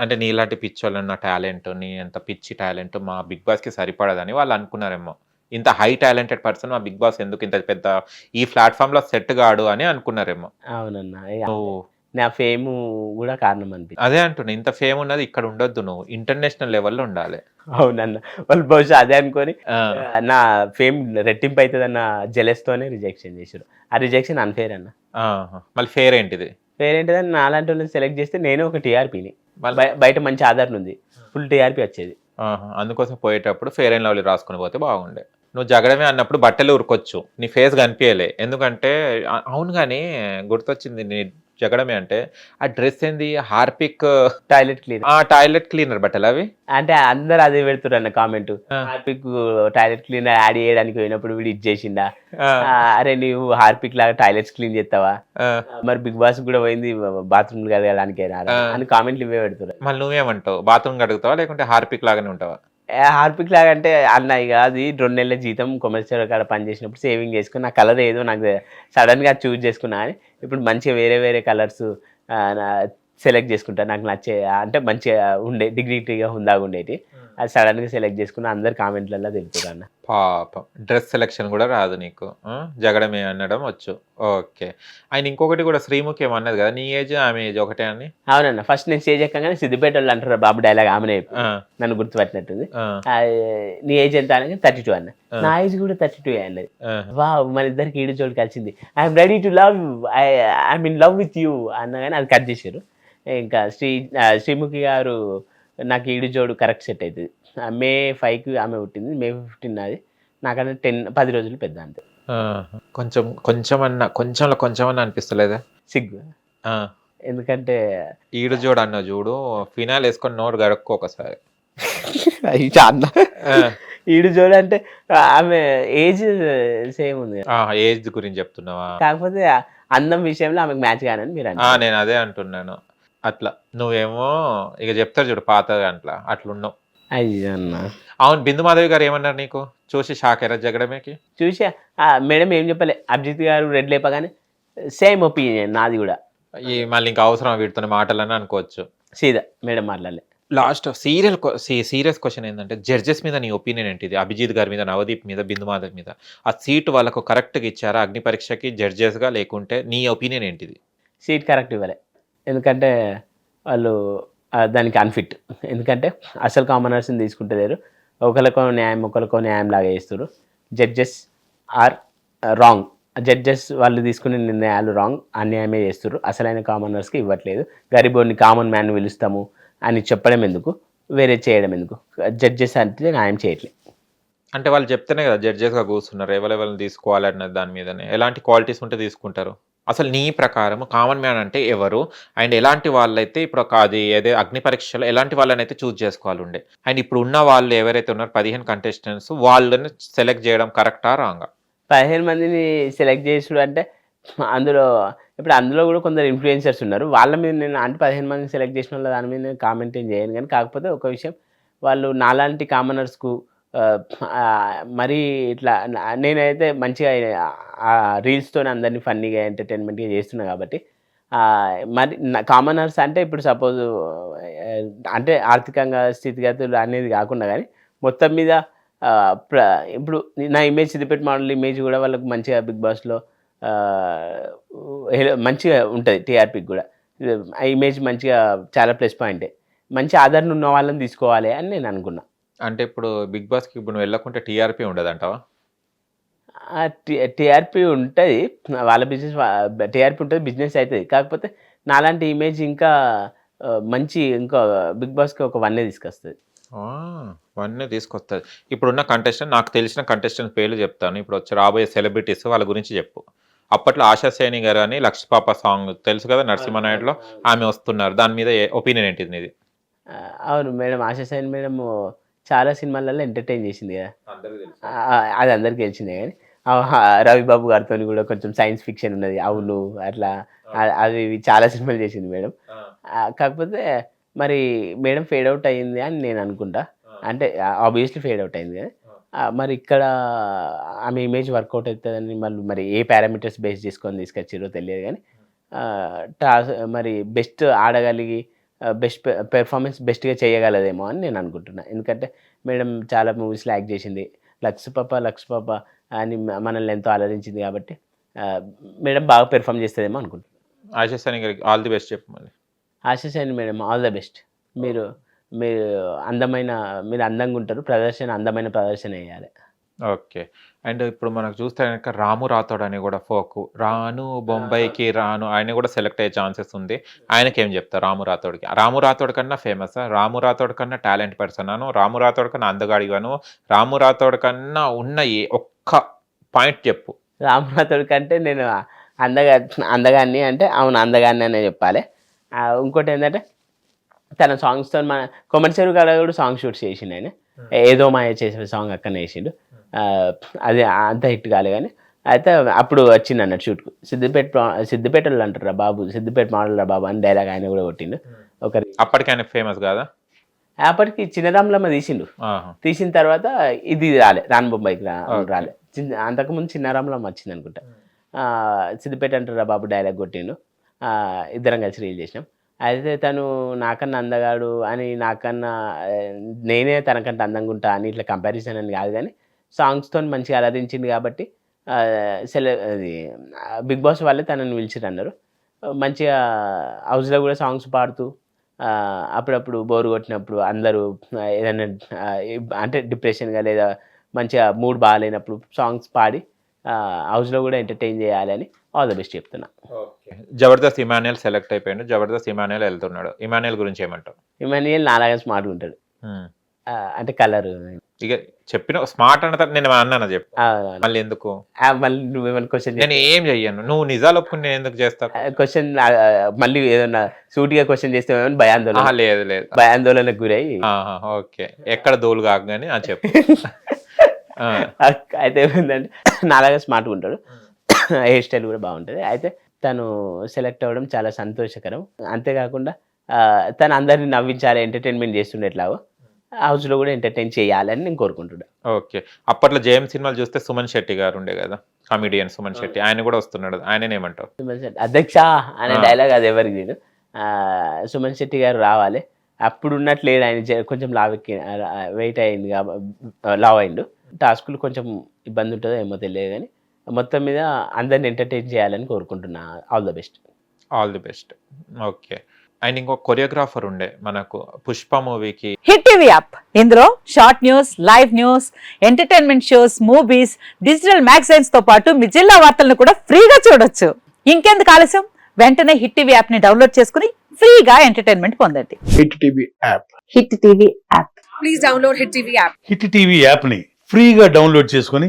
అంటే నీలాంటి పిచ్చోళ్ళు ఉన్న టాలెంట్ నీ ఎంత పిచ్చి టాలెంట్ మా బిగ్ బాస్కి సరిపడదని వాళ్ళు అనుకున్నారేమో. ఇంత హై టాలెంటెడ్ పర్సన్ మా బిగ్ బాస్ ఎందుకు ఇంత పెద్ద ఈ ప్లాట్ఫామ్లో సెట్ గాడు అని అనుకున్నారేమో. అవునన్నా నా ఫేమ్ కూడా కారణం అనిపించింది అదే అంటున్నా ఇంత ఫేమ్ ఉన్నది ఇక్కడ ఉండొద్దు నువ్వు ఇంటర్నేషనల్ లెవెల్లో ఉండాలి. అవునన్న వాళ్ళు బహుశా అదే అనుకొని నా ఫేమ్ రెట్టింపు అవుతుంది అన్న జెలెస్తోనే రిజెక్షన్ చేశారు ఆ రిజెక్షన్ అన్ఫేర్ అన్న. మళ్ళీ ఫేర్ ఏంటిది? ఫేర్ ఏంటిదని నాలాంటి వాళ్ళని సెలెక్ట్ చేస్తే నేను ఒక టీఆర్పీని. బయట మంచి ఆధారం ఉంది. ఫుల్ టీఆర్పీ వచ్చేది. అందుకోసం పోయేటప్పుడు ఫేర్ అండ్ లవ్లీ రాసుకుని పోతే బాగుండే. నువ్వు జగడమే అన్నప్పుడు బట్టలు ఉరకొచ్చు. నీ ఫేస్ కనిపించలే ఎందుకంటే అవును కానీ గుర్తొచ్చింది నీ జగడమే అంటే ఆ డ్రెస్ ఏంది? హార్పిక్ టాయిలెట్ క్లీన్ ఆ టాయిలెట్ క్లీనర్ బట్టలు అవి? అంటే అందరు అదే పెడుతున్నారు అన్న comment. Harpic toilet cleaner ad చేయడానికి పోయినప్పుడు వీడు ఆ, ఆ, అరే నీవు హార్పిక్ లాగా టాయిలెట్స్ క్లీన్ చేస్తావా. మరి బిగ్ బాస్ కూడా పోయింది బాత్రూమ్ కడగడానికి. అని కామెంట్లు ఇవే పెడుతున్నారు మళ్ళీ నువ్వేమంటావు? బాత్రూమ్ కడుగుతావా లేకుంటే హార్పిక్ లాగానే ఉంటావా? హార్పిక్ లాగా అంటే అన్న ఇక అది రెండు నెలల జీతం కొమర్షియల్ కాడ పని చేసినప్పుడు సేవింగ్ చేసుకుని నా కలర్ ఏదో నాకు సడన్గా చూజ్ చేసుకున్నా అని ఇప్పుడు మంచిగా వేరే వేరే కలర్స్ సెలెక్ట్ చేసుకుంటా. నాకు నచ్చే అంటే మంచిగా ఉండే డిగ్నిటీగా హుందాగా ఉండేటి అది సడన్గా సెలెక్ట్ చేసుకుని అందరు కామెంట్లలో తెలుపుతారు అన్న. పాపం. డ్రెస్ సెలెక్షన్ కూడా రాదు నీకు? జగడమే అనడం వచ్చు. ఓకే. ఆయన ఇంకొకటి కూడా శ్రీముఖి ఏమన్నది కదా నీ ఏజ్ ఆమె ఏజ్ ఒకటే అని? అవునన్న ఫస్ట్ నేను స్టేజ్ ఎక్కగానే సిద్దిపేట వాళ్ళు అంటారు బాబు డైలాగ్ ఆమెనే ఆ, నన్ను గుర్తుపట్టినట్టుంది. నీ ఏజ్ ఎంత అనగా థర్టీ టూ అన్న. నా ఏజ్ కూడా థర్టీ టూ అన్నది. వా మన ఇద్దరికి ఈడు చోటు కలిసింది. I'm ready to love I in love with you అన్నగానే అది కట్ చేశారు ఇంకా శ్రీ శ్రీముఖి గారు నాకు ఈడు జోడు కరెక్ట్ సెట్ అవుతుంది మే ఫైవ్కి ఆమె పుట్టింది మే ఫిఫ్టీన్ అది నాకన్నా టెన్ పది రోజులు పెద్ద అంతే. కొంచెం కొంచెం అన్న కొంచెంలో కొంచెం అన్న అనిపిస్తలేదా? సిగ్గు. ఆ, ఎందుకంటే ఈడు చూడు అన్న చూడు ఫినాల్ వేసుకొని నోరు గడుక్కో ఒకసారి. అన్న ఆ, ఈడు జోడు అంటే ఆమె ఏజ్ సేమ్ ఉంది ఆ, ఏజ్ గురించి చెప్తున్నావా? కాకపోతే అందం విషయంలో ఆమెకు మ్యాచ్ కానని మీరు నేను అదే అంటున్నాను. అట్లా. నువ్వేమో ఇక చెప్తారు చూడు పాత అట్లా అట్లున్నావు. అవును బిందు మాధవి గారు ఏమన్నారు నీకు? చూసి షాక్ అయ్యారా జగడమేకి? చూసి. మేడం ఏం చెప్పలే అభిజిత్ గారు రెడ్ లేపగానే సేమ్ ఒపీనియన్ నాది కూడా. ఈ మళ్ళీ ఇంకా అవసరం వీటితో మాటలని అనుకోవచ్చు. సీదా మేడం మాట్లాడలే. లాస్ట్ సీరియల్ సీరియస్ క్వశ్చన్ ఏంటంటే జడ్జెస్ మీద నీ ఒపీనియన్ ఏంటిది? అభిజిత్ గారి మీద నవదీప్ మీద బిందు మాధవ్ మీద? ఆ సీట్ వాళ్ళకు కరెక్ట్గా ఇచ్చారా? అగ్ని పరీక్షకి జడ్జెస్గా లేకుంటే నీ ఒపీనియన్ ఏంటిది? సీట్ కరెక్ట్ ఇవ్వలే. ఎందుకంటే వాళ్ళు దానికి అన్ఫిట్ ఎందుకంటే అసలు కామనర్స్ని తీసుకుంటలేరు ఒకరికో న్యాయం ఒకరికో న్యాయం లాగా చేస్తారు జడ్జెస్ ఆర్ రాంగ్ జడ్జెస్ వాళ్ళు తీసుకునే నిర్ణయాలు రాంగ్ అన్యాయమే చేస్తారు అసలైన కామనర్స్కి ఇవ్వట్లేదు. గరీబోని కామన్ మ్యాన్ పిలుస్తాము అని చెప్పడం ఎందుకు? వేరే చేయడం ఎందుకు? జడ్జెస్ అంటే న్యాయం చేయట్లేదు అంటే వాళ్ళు చెప్తేనే కదా జడ్జెస్గా కూర్చున్నారు. ఎవరెవరిని తీసుకోవాలన్న దాని మీదనే. ఎలాంటి క్వాలిటీస్ ఉంటే తీసుకుంటారు? అసలు నీ ప్రకారం కామన్ మ్యాన్ అంటే ఎవరు? అండ్ ఎలాంటి వాళ్ళైతే ఇప్పుడు ఒక అది ఏదే అగ్ని పరీక్షలో ఎలాంటి వాళ్ళని అయితే చూజ్ చేసుకోవాలి ఉండే అండ్ ఇప్పుడు ఉన్న వాళ్ళు ఎవరైతే ఉన్నారో పదిహేను కంటెస్టెంట్స్ వాళ్ళని సెలెక్ట్ చేయడం కరెక్టా రాంగా పదిహేను మందిని సెలెక్ట్ చేసుడు అంటే అందులో ఇప్పుడు అందులో కూడా కొందరు ఇన్ఫ్లుయెన్సర్స్ ఉన్నారు. వాళ్ళ మీద నేను అంటే పదిహేను మందిని సెలెక్ట్ చేసిన వాళ్ళ దాని మీద నేను కామెంట్ ఏం చేయను. కానీ కాకపోతే ఒక విషయం వాళ్ళు నాలాంటి కామనర్స్కు మరీ ఇట్లా నేనైతే మంచిగా రీల్స్తో అందరినీ ఫన్నీగా ఎంటర్టైన్మెంట్గా చేస్తున్నా కాబట్టి మరి కామనర్స్ అంటే ఇప్పుడు సపోజ్ అంటే ఆర్థికంగా స్థితిగతులు అనేది కాకుండా కానీ మొత్తం మీద ప్ర- ఇప్పుడు నా ఇమేజ్ సిద్దిపేట మోడల్ ఇమేజ్ కూడా వాళ్ళకు మంచిగా బిగ్ బాస్లో మంచిగా ఉంటుంది టీఆర్పీకి కూడా. ఆ ఇమేజ్ మంచిగా చాలా ప్లస్ పాయింటే. మంచి ఆదరణ ఉన్న వాళ్ళని తీసుకోవాలి అని నేను అనుకున్నా. అంటే ఇప్పుడు బిగ్ బాస్కి ఇప్పుడు నువ్వు వెళ్ళకుంటే టీఆర్పీ ఉండదు అంటావా టీఆర్పీ ఉంటుంది. వాళ్ళ బిజినెస్ టీఆర్పీ ఉంటుంది బిజినెస్ అవుతుంది కాకపోతే నాలాంటి ఇమేజ్ ఇంకా మంచి ఇంకా బిగ్ బాస్కి ఒక వన్నే తీసుకొస్తుంది. అవన్నీ తీసుకొస్తుంది. ఇప్పుడున్న కంటెస్టెంట్ నాకు తెలిసిన కంటెస్టెంట్ పేర్లు చెప్తాను. ఇప్పుడు వచ్చి రాబోయే సెలబ్రిటీస్ వాళ్ళ గురించి చెప్పు. అప్పట్లో ఆశా సేని గారు అని లక్ష పాప సాంగ్ తెలుసు కదా నరసింహనాయుడులో ఆమె వస్తున్నారు. దాని మీద ఒపీనియన్ ఏంటిది అవును మేడం. ఆశా సైన్ మేడం చాలా సినిమాలలో ఎంటర్టైన్ చేసింది కదా. అది అందరికి తెలిసిందే కానీ రవిబాబు గారితో కూడా కొంచెం సైన్స్ ఫిక్షన్ ఉన్నది అవును అట్లా అది చాలా సినిమాలు చేసింది మేడం. కాకపోతే మరి మేడం ఫేడ్ అవుట్ అయ్యింది అని నేను అనుకుంటా. అంటే ఆబ్వియస్లీ ఫేడ్ అవుట్ అయింది మరి ఇక్కడ ఆమె ఇమేజ్ వర్కౌట్ అవుతుందని మళ్ళీ మరి ఏ పారామీటర్స్ బేస్ చేసుకొని తీసుకొచ్చారో తెలియదు కానీ టాస్ మరి బెస్ట్ ఆడగలిగి బెస్ట్ పెర్ఫార్మెన్స్ బెస్ట్గా చేయగలదేమో అని నేను అనుకుంటున్నా. ఎందుకంటే మేడం చాలా మూవీస్లో యాక్ట్ చేసింది. లక్స్ పాప లక్స్ పాప అని మనల్ని ఎంతో ఆలోచించింది కాబట్టి మేడం బాగా పెర్ఫామ్ చేస్తుందేమో అనుకుంటున్నాను ఆశిష్ అని గారికి ఆల్ ది బెస్ట్ చెప్పు మళ్ళీ. ఆశీస్ అండి మేడం ఆల్ ద బెస్ట్ మీరు మీరు అందమైన మీరు అందంగా ఉంటారు. ప్రదర్శన అందమైన ప్రదర్శన వేయాలి. ఓకే. అండ్ ఇప్పుడు మనకు చూస్తే కనుక రాము రాథోడ్ అని కూడా ఫోక్ రాను బొంబాయికి రాను ఆయన కూడా సెలెక్ట్ అయ్యే ఛాన్సెస్ ఉంది. ఆయనకి ఏం చెప్తారు రాము రాథోడ్కి? రాము రాథోడ్ కన్నా ఫేమస్ రాము రాథోడ్ కన్నా టాలెంట్ పర్సన్ అను రాము రాథోడ్ కన్నా అందగాడిగాను రాము రాథోడ్ కన్నా ఉన్న ఏ ఒక్క పాయింట్ చెప్పు. రామనాథుడి కంటే నేను అందగా అందగాన్ని అంటే అవును అందగాన్ని అనే చెప్పాలి. ఇంకోటి ఏంటంటే తన సాంగ్స్తో మన కొమర్ చెరువు కాడ సాంగ్ షూట్ చేసిండు ఆయన. ఏదో మాయ చేసిన సాంగ్ అక్కడనే వేసిండు అది అంత హిట్ కాలే కానీ అయితే అప్పుడు వచ్చింది అన్నట్టు షూట్కు. సిద్దిపేట సిద్దిపేటలో అంటారా బాబు సిద్దిపేట మోడల్ రా బాబు అని డైలాగ్ ఆయన కూడా కొట్టిండు. ఒకరి అప్పటికి ఆయన ఫేమస్ కాదా? అప్పటికి చిన్నరాములమ్మ తీసిండు. తీసిన తర్వాత ఇది రాలే రాన్ బొంబాయికి రా. రాలే. చిన్న అంతకుముందు చిన్నారాంలో వచ్చింది అనుకుంటా. ఆ, సిద్దిపేట అంటారా బాబు డైలాగ్ కొట్టిండు. ఇద్దరం కలిసి రీల్ చేసినాం. అయితే తను నాకన్నా అందగాడు అని నాకన్నా నేనే తనకంటే అందంగా ఉంటా అని ఇట్లా కంపారిజన్ అని కాదు కానీ సాంగ్స్తో మంచిగా అలరించింది కాబట్టి సెల అది బిగ్ బాస్ వాళ్ళే తనని పిలిచిరు అన్నారు మంచిగా హౌస్లో కూడా సాంగ్స్ పాడుతూ అప్పుడప్పుడు బోర్ కొట్టినప్పుడు అందరూ ఏదైనా అంటే డిప్రెషన్గా లేదా మంచిగా మూడ్ బాగాలేనప్పుడు సాంగ్స్ పాడి హౌస్లో కూడా ఎంటర్టైన్ చేయాలని ఆల్ ద బెస్ట్ చెప్తున్నా. జబర్దస్త్ ఇమాన్యుయల్ సెలెక్ట్ అయిపోయిండు. జబర్దస్త్ ఇమాన్యుయల్ వెళ్తున్నాడు. ఇమాన్యుయల్ గురించి ఏమంటావు? ఇమాన్యుయల్ నాలాగా స్మార్ట్ ఉంటాడు. అంటే కలర్ ఇక చెప్పిన స్మార్ట్ అన్న నేను అన్నాను చెప్పు. మళ్ళీ ఎందుకు? మళ్ళీ నువ్వేమైనా క్వశ్చన్ నేను ఏం చెయ్యను? నువ్వు నిజాలు ఒప్పుకుని నేను ఎందుకు చేస్తా? క్వశ్చన్ మళ్ళీ ఏదన్నా సూటిగా క్వశ్చన్ చేస్తే భయాందోళన? లేదు లేదు. భయాందోళనకు గురై. ఓకే. ఎక్కడ దోలు కాగానే అని చెప్పు. అయితే ఏమైందంటే నాలాగా స్మార్ట్గా ఉంటాడు. హెయిర్ స్టైల్ కూడా బాగుంటుంది. అయితే తను సెలెక్ట్ అవ్వడం చాలా సంతోషకరం. అంతేకాకుండా తను అందరిని నవ్వించాలి ఎంటర్టైన్మెంట్ చేస్తుండే ఎట్లాగో. హౌస్లో కూడా ఎంటర్టైన్ చేయాలని నేను కోరుకుంటున్నా. ఓకే. అప్పట్లో జేఎం సినిమాలు చూస్తే సుమన్ శెట్టి గారు ఉండే కదా కమిడియన్ సుమన్ శెట్టి. ఆయన కూడా వస్తున్నాడు. ఆయన ఏమంటావు? సుమన్ శెట్టి అధ్యక్ష అనే. డైలాగ్ అది ఎవరికి నేను? సుమన్ శెట్టి గారు రావాలి. అప్పుడు ఉన్నట్లు లేడు ఆయన కొంచెం లావ్ ఎక్కి వెయిట్ అయింది కాబట్టి లావ్ అయిండు. టాస్కులు కొంచెం ఇబ్బంది ఉంటుందో ఏమో తెలియదు కానీ మొత్తం మీద అందరిని ఎంటర్టైన్ చేయాలని కోరుకుంటున్నా. All the best. All the best. Okay. And ఇంకో కొరియోగ్రాఫర్ ఉండే మనకు పుష్ప మూవీకి. Hit TV app. ఇందులో short news live news entertainment shows movies digital మ్యాగజైన్స్తో పాటు మీ జిల్లా వార్తలను కూడా ఫ్రీగా చూడొచ్చు. ఇంకెందుకు ఆలస్యం? వెంటనే హిట్ టీవీ యాప్ని డౌన్లోడ్ చేసుకుని ఫ్రీగా ఎంటర్టైన్మెంట్ పొందండి. Hit TV app. Hit TV app. Hit TV యాప్ని ఫ్రీగా డౌన్లోడ్ చేసుకొని